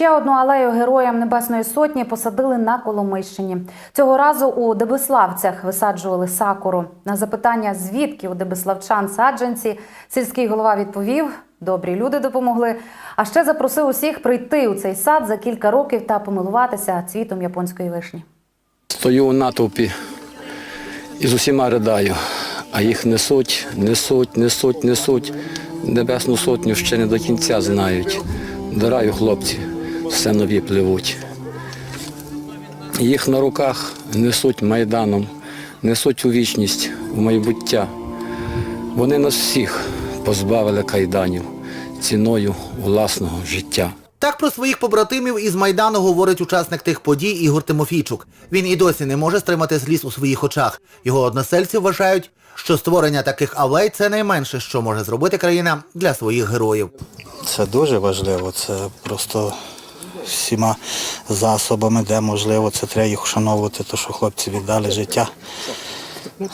Ще одну алею героям Небесної Сотні посадили на Коломийщині. Цього разу у Дебиславцях висаджували сакуру. На запитання, звідки у Дебиславчан саджанці, сільський голова відповів: добрі люди допомогли. А ще запросив усіх прийти у цей сад за кілька років та помилуватися цвітом японської вишні. Стою у натовпі і з усіма ридаю, а їх несуть, несуть, несуть, несуть. Небесну сотню ще не до кінця знають. До раю хлопці все нові пливуть. Їх на руках несуть майданом, несуть у вічність, в майбуття. Вони нас всіх позбавили кайданів ціною власного життя. Так про своїх побратимів із Майдану говорить учасник тих подій Ігор Тимофійчук. Він і досі не може стримати зліз у своїх очах. Його односельці вважають, що створення таких алей це найменше, що може зробити країна для своїх героїв. Це дуже важливо. Це просто всіма засобами, де можливо, це треба їх вшановувати, то що хлопці віддали життя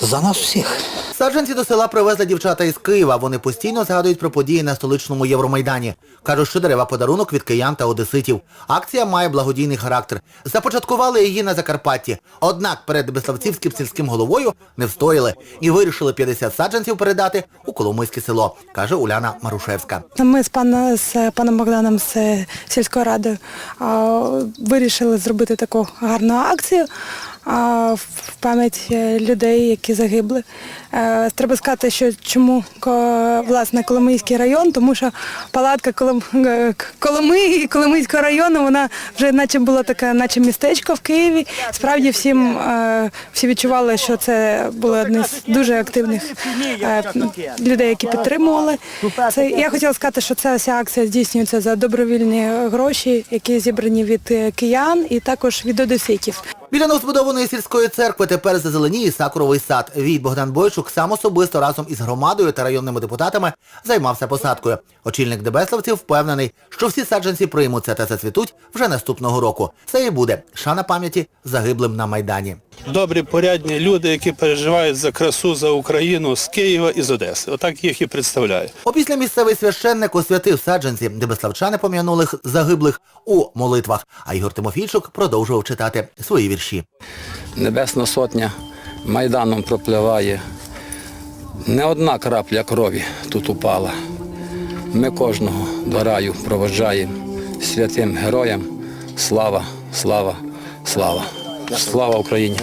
за нас всіх. Саджанці до села привезли дівчата із Києва. Вони постійно згадують про події на столичному Євромайдані. Кажуть, що дерева подарунок від киян та одеситів. Акція має благодійний характер. Започаткували її на Закарпатті. Однак перед Беславцівським сільським головою не встояли і вирішили 50 саджанців передати у Коломийське село, каже Уляна Марушевська. Ми з паном з паном Богданом з сільської ради вирішили зробити таку гарну акцію в пам'ять е, людей, які загибли. Е, Треба сказати, що чому власне Коломийський район, тому що палатка е, Коломиї Коломийського району, вона вже наче була така, наче містечко в Києві. Справді всім всі відчували, що це були одні з дуже активних людей, які підтримували. Це я хотіла сказати, що ця вся акція здійснюється за добровільні гроші, які зібрані від киян і також від одеситів. Біля новозбудованої сільської церкви тепер зазеленіє сакуровий сад. Від Богдан Бойчук сам особисто разом із громадою та районними депутатами займався посадкою. Очільник Дебеславців впевнений, що всі саджанці приймуться та зацвітуть вже наступного року. Це і буде шана пам'яті загиблим на Майдані. Добрі, порядні люди, які переживають за красу, за Україну з Києва і з Одеси. Отак їх і представляю. Опісля місцевий священник освятив саджанці, де безславчани пом'янулих загиблих у молитвах. А Ігор Тимофійчук продовжував читати свої вірші. Небесна сотня майданом пропливає. Не одна крапля крові тут упала. Ми кожного до раю проводжаємо святим героям. Слава, слава, слава. Слава Україні!